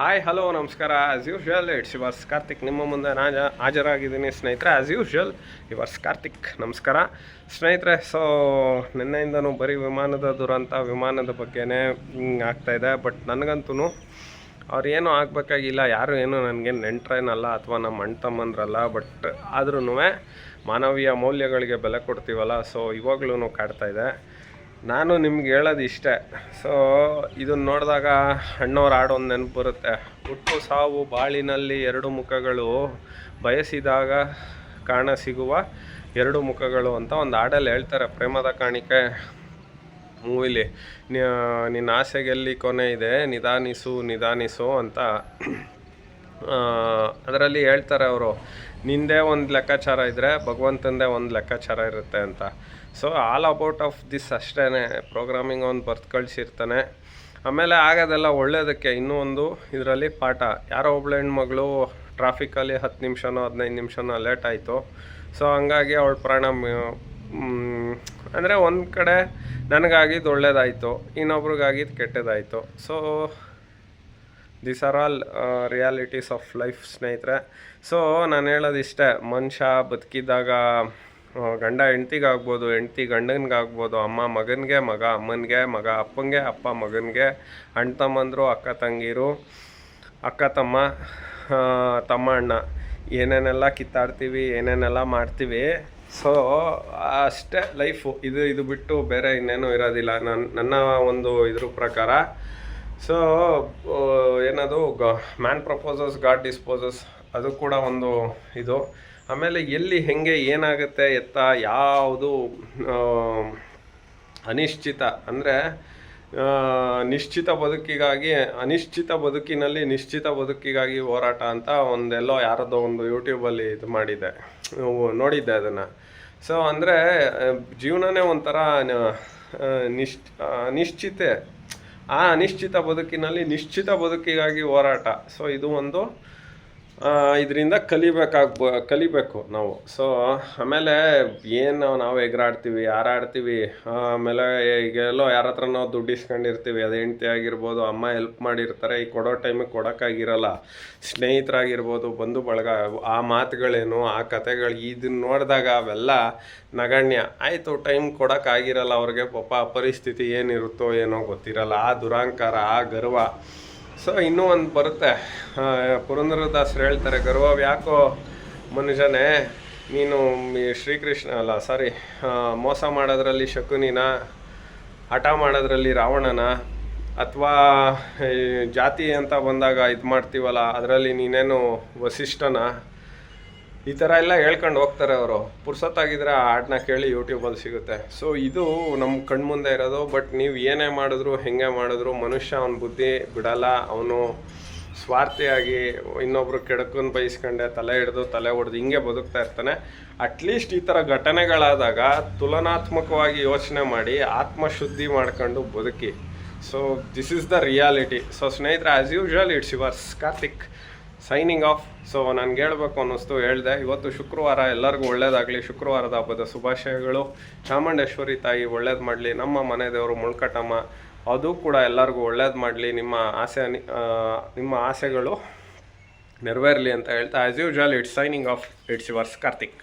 Hi hello ನಮಸ್ಕಾರ. As usual it's yours Karthik ನಿಮ್ಮ ಮುಂದೆ ನಾನು ಹಾಜರಾಗಿದ್ದೀನಿ ಸ್ನೇಹಿತರೆ. ಆ್ಯಸ್ ಯೂಶ್ವಲ್ ಯುವರ್ಸ್ ಕಾರ್ತಿಕ್ ನಮಸ್ಕಾರ. ಸ್ನೇಹಿತರೆ ಸೊ ನಿನ್ನೆಯಿಂದನೂ ಬರೀ ವಿಮಾನದ ದುರಂತ, ವಿಮಾನದ ಬಗ್ಗೆನೇ ಆಗ್ತಾಯಿದೆ ಬಟ್ ನನಗಂತೂ ಅವ್ರು ಏನೂ ಆಗಬೇಕಾಗಿಲ್ಲ. ಯಾರು ಏನು ನನಗೆ ನೆಂಟ್ರೇನಲ್ಲ ಅಥವಾ ನಮ್ಮ ಅಣ್ಣ ತಮ್ಮಂದ್ರಲ್ಲ ಬಟ್ ಆದ್ರೂ ಮಾನವೀಯ ಮೌಲ್ಯಗಳಿಗೆ ಬೆಲೆ ಕೊಡ್ತೀವಲ್ಲ. ಸೊ ಇವಾಗ್ಲೂ ಕಾಡ್ತಾಯಿದೆ ನಾನು ನಿಮ್ಗೆ ಹೇಳೋದು ಇಷ್ಟೇ. ಸೊ ಇದನ್ನ ನೋಡಿದಾಗ ಅಣ್ಣವ್ರ ಹಾಡೊಂದು ನೆನಪು ಬರುತ್ತೆ ಹುಟ್ಟು ಸಾವು ಬಾಳಿನಲ್ಲಿ ಎರಡು ಮುಖಗಳು, ಬಯಸಿದಾಗ ಕಾಣ ಸಿಗುವ ಎರಡು ಮುಖಗಳು ಅಂತ ಒಂದು ಹಾಡಲ್ಲಿ ಹೇಳ್ತಾರೆ ಪ್ರೇಮದ ಕಾಣಿಕೆ ಮೂವಿಲಿ. ನಿನ್ನ ಆಸೆಗೆಲ್ಲಿ ಕೊನೆ ಇದೆ, ನಿಧಾನಿಸು ನಿಧಾನಿಸು ಅಂತ. ಅದರಲ್ಲಿ ಹೇಳ್ತಾರೆ ಅವರು ನಿಂದೇ ಒಂದು ಲೆಕ್ಕಾಚಾರ ಇದ್ದರೆ ಭಗವಂತಂದೇ ಒಂದು ಲೆಕ್ಕಾಚಾರ ಇರುತ್ತೆ ಅಂತ. So all about of this ಅಷ್ಟೇ ಪ್ರೋಗ್ರಾಮಿಂಗ್ ಅವ್ನು ಬರ್ತು ಕಳಿಸಿರ್ತಾನೆ. ಆಮೇಲೆ ಆಗೋದೆಲ್ಲ ಒಳ್ಳೇದಕ್ಕೆ ಇನ್ನೂ ಒಂದು ಇದರಲ್ಲಿ ಪಾಠ. ಯಾರೋ ಒಬ್ಳು ಹೆಣ್ಮಗಳು ಟ್ರಾಫಿಕಲ್ಲಿ ಹತ್ತು ನಿಮಿಷನೋ, ಹದಿನೈದು ನಿಮಿಷನೋ ಲೇಟ್ ಆಯಿತು. ಸೊ ಹಂಗಾಗಿ ಅವಳ ಪ್ರಾಣ ಅಂದರೆ ಒಂದು ಕಡೆ ನನಗಾಗಿದ್ದು ಒಳ್ಳೇದಾಯಿತು ಇನ್ನೊಬ್ರಿಗಾಗಿದ್ದು ಕೆಟ್ಟದಾಯಿತು. So this are all realities of life ಸ್ನೇಹಿತರೆ. ಸೊ ನಾನು ಹೇಳೋದು ಇಷ್ಟೇ. ಮನುಷ್ಯ ಬದುಕಿದ್ದಾಗ ಗಂಡ ಹೆಂಡ್ತಿಗಾಗ್ಬೋದು, ಹೆಂಡ್ತಿ ಗಂಡನಿಗಾಗ್ಬೋದು, ಅಮ್ಮ ಮಗನಿಗೆ, ಮಗ ಅಮ್ಮನಿಗೆ, ಮಗ ಅಪ್ಪನಿಗೆ ಅಪ್ಪ ಮಗನಿಗೆ, ಅಣ್ಣ ತಮ್ಮಂದರು, ಅಕ್ಕ ತಂಗಿರು, ಅಕ್ಕ ತಮ್ಮ ತಮ್ಮ ಅಣ್ಣ. ಏನೇನೆಲ್ಲ ಕಿತ್ತಾಡ್ತೀವಿ, ಏನೇನೆಲ್ಲ ಮಾಡ್ತೀವಿ. ಸೊ ಅಷ್ಟೇ ಲೈಫು ಇದು ಇದು ಬಿಟ್ಟು ಬೇರೆ ಇನ್ನೇನು ಇರೋದಿಲ್ಲ. ನನ್ನ ನನ್ನ ಒಂದು ಇದ್ರ ಪ್ರಕಾರ. ಸೊ ಏನದು ಗ ಮ್ಯಾನ್ ಪ್ರಪೋಸಸ್ ಗಾಡ್ ಡಿಸ್ಪೋಸಸ್ ಅದು ಕೂಡ ಒಂದು ಇದು. ಆಮೇಲೆ ಎಲ್ಲಿ ಹೆಂಗೆ ಏನಾಗುತ್ತೆ ಎತ್ತ ಯಾವುದು ಅನಿಶ್ಚಿತ ಅಂದರೆ ನಿಶ್ಚಿತ ಬದುಕಿಗಾಗಿ ಅನಿಶ್ಚಿತ ಬದುಕಿನಲ್ಲಿ ನಿಶ್ಚಿತ ಬದುಕಿಗಾಗಿ ಹೋರಾಟ ಅಂತ ಒಂದೆಲ್ಲೋ ಯಾರದೋ ಒಂದು ಯೂಟ್ಯೂಬಲ್ಲಿ ಇದು ಮಾಡಿದ್ದೆ ನೋಡಿದ್ದೆ ಅದನ್ನು. ಸೊ ಅಂದರೆ ಜೀವನನೇ ಒಂಥರ ಅನಿಶ್ಚಿತ ನಿಶ್ ಆ, ನಿಶ್ಚಿತೆ. ಆ ಅನಿಶ್ಚಿತ ಬದುಕಿನಲ್ಲಿ ನಿಶ್ಚಿತ ಬದುಕಿಗಾಗಿ ಹೋರಾಟ ಸೊ ಇದು ಒಂದು ಇದರಿಂದ ಕಲಿಬೇಕಾಗ್ಬ, ಕಲಿಬೇಕು ನಾವು. ಸೊ ಆಮೇಲೆ ಏನು ನಾವು ಎಗರಾಡ್ತೀವಿ ಯಾರಾಡ್ತೀವಿ ಆಮೇಲೆ ಈಗ ಎಲ್ಲೋ ಯಾರ ಹತ್ರ ನಾವು ದುಡ್ಡು ಇಸ್ಕೊಂಡಿರ್ತೀವಿ, ಅದು ಹೆಂಡ್ತಿ ಆಗಿರ್ಬೋದು, ಅಮ್ಮ ಹೆಲ್ಪ್ ಮಾಡಿರ್ತಾರೆ, ಈ ಕೊಡೋ ಟೈಮಿಗೆ ಕೊಡೋಕ್ಕಾಗಿರಲ್ಲ. ಸ್ನೇಹಿತರಾಗಿರ್ಬೋದು, ಬಂಧು ಬಳಗ, ಆ ಮಾತುಗಳೇನು, ಆ ಕತೆಗಳು ಇದನ್ನ ನೋಡಿದಾಗ ಅವೆಲ್ಲ ನಗಣ್ಯ. ಆಯಿತು ಟೈಮ್ ಕೊಡೋಕ್ಕಾಗಿರಲ್ಲ ಅವ್ರಿಗೆ, ಪಾಪ ಪರಿಸ್ಥಿತಿ ಏನಿರುತ್ತೋ ಏನೋ ಗೊತ್ತಿರಲ್ಲ. ಆ ದುರಾಂಕಾರ, ಆ ಗರ್ವ ಸೊ ಇನ್ನೂ ಒಂದು ಬರುತ್ತೆ. ಪುರಂದರದಾಸರು ಹೇಳ್ತಾರೆ ಗರ್ವ ಯಾಕೋ ಮನುಷ್ಯನೇ ನೀನು ಶ್ರೀಕೃಷ್ಣ, ಅಲ್ಲ ಸಾರಿ ಮೋಸ ಮಾಡೋದ್ರಲ್ಲಿ ಶಕುನಿನ, ಹಠ ಮಾಡೋದ್ರಲ್ಲಿ ರಾವಣನ, ಅಥವಾ ಜಾತಿ ಅಂತ ಬಂದಾಗ ಇದು ಮಾಡ್ತೀವಲ್ಲ, ಅದರಲ್ಲಿ ನೀನೇನು ವಸಿಷ್ಠನ? ಈ ಥರ ಎಲ್ಲ ಹೇಳ್ಕೊಂಡು ಹೋಗ್ತಾರೆ ಅವರು. ಪುರ್ಸೊತ್ತಾಗಿದ್ರೆ ಆ ಹಾಡನ್ನ ಕೇಳಿ ಯೂಟ್ಯೂಬಲ್ಲಿ ಸಿಗುತ್ತೆ. ಸೊ ಇದು ನಮ್ಮ ಕಣ್ಮುಂದೆ ಇರೋದು ಬಟ್ ನೀವು ಏನೇ ಮಾಡಿದ್ರು, ಹೆಂಗೆ ಮಾಡಿದ್ರು, ಮನುಷ್ಯ ಅವನ ಬುದ್ಧಿ ಬಿಡಲ್ಲ, ಅವನು ಸ್ವಾರ್ಥಿಯಾಗಿ ಇನ್ನೊಬ್ರು ಕೆಡಕನ್ನು ಬಯಸ್ಕೊಂಡೆ ತಲೆ ಹಿಡಿದು ತಲೆ ಹೊಡೆದು ಹಿಂಗೆ ಬದುಕ್ತಾ ಇರ್ತಾನೆ. ಅಟ್ಲೀಸ್ಟ್ ಈ ಥರ ಘಟನೆಗಳಾದಾಗ ತುಲನಾತ್ಮಕವಾಗಿ ಯೋಚನೆ ಮಾಡಿ, ಆತ್ಮಶುದ್ಧಿ ಮಾಡ್ಕೊಂಡು ಬದುಕಿ. So this is the reality so ಸ್ನೇಹಿತರೆ as usual it's yours Karthik signing off so ನನಗೆ ಹೇಳಬೇಕು ಅನ್ನಿಸ್ತು ಹೇಳಿದೆ. ಇವತ್ತು ಶುಕ್ರವಾರ ಎಲ್ಲರಿಗೂ ಒಳ್ಳೇದಾಗಲಿ. ಶುಕ್ರವಾರದ ಹಬ್ಬದ ಶುಭಾಶಯಗಳು. ಚಾಮುಂಡೇಶ್ವರಿ ತಾಯಿ ಒಳ್ಳೇದು ಮಾಡಲಿ. ನಮ್ಮ ಮನೆ ದೇವರು ಮುಳ್ಕಟಮ್ಮ ಅದು ಕೂಡ ಎಲ್ಲರಿಗೂ ಒಳ್ಳೇದು ಮಾಡಲಿ. ನಿಮ್ಮ ಆಸೆ ನಿಮ್ಮ ಆಸೆಗಳು ನೆರವೇರಲಿ ಅಂತ ಹೇಳ್ತಾ as usual it's signing off it's yours Karthik